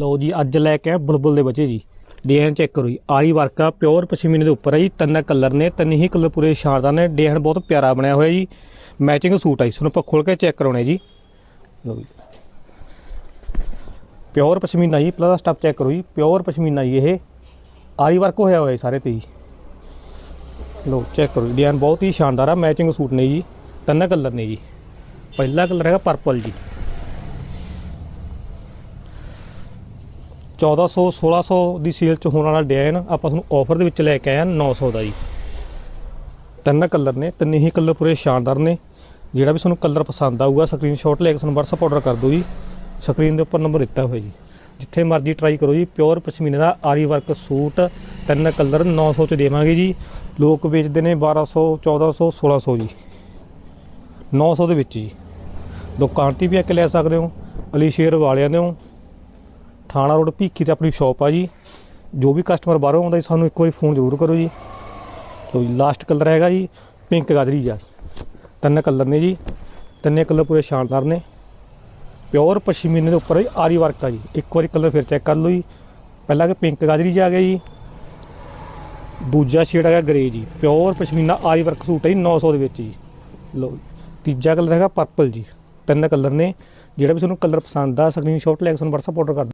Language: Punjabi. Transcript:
ਲਓ ਜੀ, ਅੱਜ ਲੈ ਕੇ ਆਏ ਬੁਲਬੁਲ ਦੇ ਬੱਚੇ ਜੀ। ਡਿਜ਼ਾਈਨ ਚੈੱਕ ਕਰੋ ਜੀ, ਆਰੀ ਵਰਕ ਆ ਪਿਓਰ ਪਸ਼ਮੀਨੇ ਦੇ ਉੱਪਰ ਹੈ ਜੀ, ਤਿੰਨ ਕਲਰ ਨੇ, ਤਿੰਨ ਹੀ ਕਲਰ ਪੂਰੇ ਸ਼ਾਨਦਾਰ ਨੇ। ਡਿਜ਼ਾਈਨ ਬਹੁਤ ਪਿਆਰਾ ਬਣਿਆ ਹੋਇਆ ਜੀ, ਮੈਚਿੰਗ ਸੂਟ ਆ ਜੀ, ਤੁਹਾਨੂੰ ਆਪਾਂ ਖੋਲ ਕੇ ਚੈੱਕ ਕਰਾਉਣੇ ਜੀ। ਲਓ ਜੀ। ਪਿਓਰ ਪਸ਼ਮੀਨਾ ਜੀ ਪਲੱਸ ਸਟੱਪ ਚੈੱਕ ਕਰੋ ਜੀ, ਪਿਓਰ ਪਸ਼ਮੀਨਾ ਜੀ ਇਹ। ਆਰੀ ਵਰਕ ਹੋਇਆ ਹੋਇਆ ਸਾਰੇ ਤੇ ਜੀ। ਲਓ, ਚੈੱਕ ਕਰੋ ਡਿਜ਼ਾਈਨ ਬਹੁਤ ਹੀ ਸ਼ਾਨਦਾਰ ਆ, ਮੈਚਿੰਗ ਸੂਟ ਨੇ ਜੀ, ਤਿੰਨ ਕਲਰ ਨੇ ਜੀ। ਪਹਿਲਾ ਕਲਰ ਹੈਗਾ ਪਰਪਲ ਜੀ। 1400 1600 ਦੀ ਸੇਲ ਚ ਹੋਣ ਵਾਲਾ ਡਿਜ਼ਾਈਨ ਆਪਾਂ ਤੁਹਾਨੂੰ ਆਫਰ ਦੇ ਵਿੱਚ ਲੈ ਕੇ ਆਏ ਆ 900 ਦਾ ਜੀ। ਤਿੰਨ ਕਲਰ ਨੇ, ਤਿੰਨ ਹੀ ਕਲਰ ਪੂਰੇ ਸ਼ਾਨਦਾਰ ਨੇ। ਜਿਹੜਾ ਵੀ ਤੁਹਾਨੂੰ ਕਲਰ ਪਸੰਦ ਆਊਗਾ ਸਕਰੀਨਸ਼ਾਟ ਲੈ ਕੇ ਤੁਹਾਨੂੰ WhatsApp ਆਰਡਰ ਕਰ ਦਿਓ ਜੀ। ਸਕਰੀਨ ਦੇ ਉੱਪਰ ਨੰਬਰ ਦਿੱਤਾ ਹੋਇਆ ਜੀ। ਜਿੱਥੇ ਮਰਜ਼ੀ ਟਰਾਈ ਕਰੋ ਜੀ ਪਿਓਰ ਪਸ਼ਮੀਨੇ ਦਾ ਆਰੀ ਵਰਕ ਸੂਟ ਤਿੰਨ ਕਲਰ 900 ਚ ਦੇਵਾਂਗੇ ਜੀ। ਲੋਕ ਵੇਚਦੇ ਨੇ 1200 1400 1600 ਜੀ। 900 ਦੇ ਵਿੱਚ ਜੀ। ਦੁਕਾਨ ਤੇ ਵੀ ਆ ਕੇ ਲੈ ਸਕਦੇ ਹੋ, ਅਲੀ ਸ਼ੇਰ ਵਾਲਿਆਂ ਦੇ ਹੋ ਥਾਣਾ ਰੋਡ ਭੀਖੀ ਤੇ ਆਪਣੀ ਸ਼ਾਪ ਆ ਜੀ। ਜੋ ਵੀ ਕਸਟਮਰ ਬਾਹਰੋਂ ਆਉਂਦਾ ਜੀ, ਸਾਨੂੰ ਇੱਕ ਵਾਰੀ ਫੋਨ ਜ਼ਰੂਰ ਕਰੋ ਜੀ। ਲੋ ਜੀ ਲਾਸਟ ਕਲਰ ਹੈਗਾ ਜੀ ਪਿੰਕ ਗਾਜਰੀ ਜੀ ਤਿੰਨ ਕਲਰ ਨੇ ਜੀ, ਤਿੰਨੇ ਕਲਰ ਪੂਰੇ ਸ਼ਾਨਦਾਰ ਨੇ। ਪਿਓਰ ਪਸ਼ਮੀਨੇ ਦੇ ਉੱਪਰ ਆਰੀ ਵਰਕ ਆ ਜੀ। ਇੱਕ ਵਾਰੀ ਕਲਰ ਫਿਰ ਚੈੱਕ ਕਰ ਲਓ ਜੀ। ਪਹਿਲਾ ਕਿ ਪਿੰਕ ਗਾਜਰੀ ਜੀ ਆ ਗਿਆ ਜੀ। ਦੂਜਾ ਸ਼ੇਡ ਹੈਗਾ ਗ੍ਰੇ ਜੀ। ਪਿਓਰ ਪਸ਼ਮੀਨਾ ਆਰੀ ਵਰਕ ਸੂਟ ਹੈ ਜੀ 900 ਦੇ ਵਿੱਚ ਜੀ। ਲੋ ਤੀਜਾ ਕਲਰ ਹੈਗਾ ਪਰਪਲ ਜੀ। ਤਿੰਨ ਕਲਰ ਨੇ। ਜਿਹੜਾ ਵੀ ਤੁਹਾਨੂੰ ਕਲਰ ਪਸੰਦ ਆ ਸਕਰੀਨਸ਼ਾਟ ਲੈ ਕੇ ਸਾਨੂੰ WhatsApp ਆਰਡਰ ਕਰ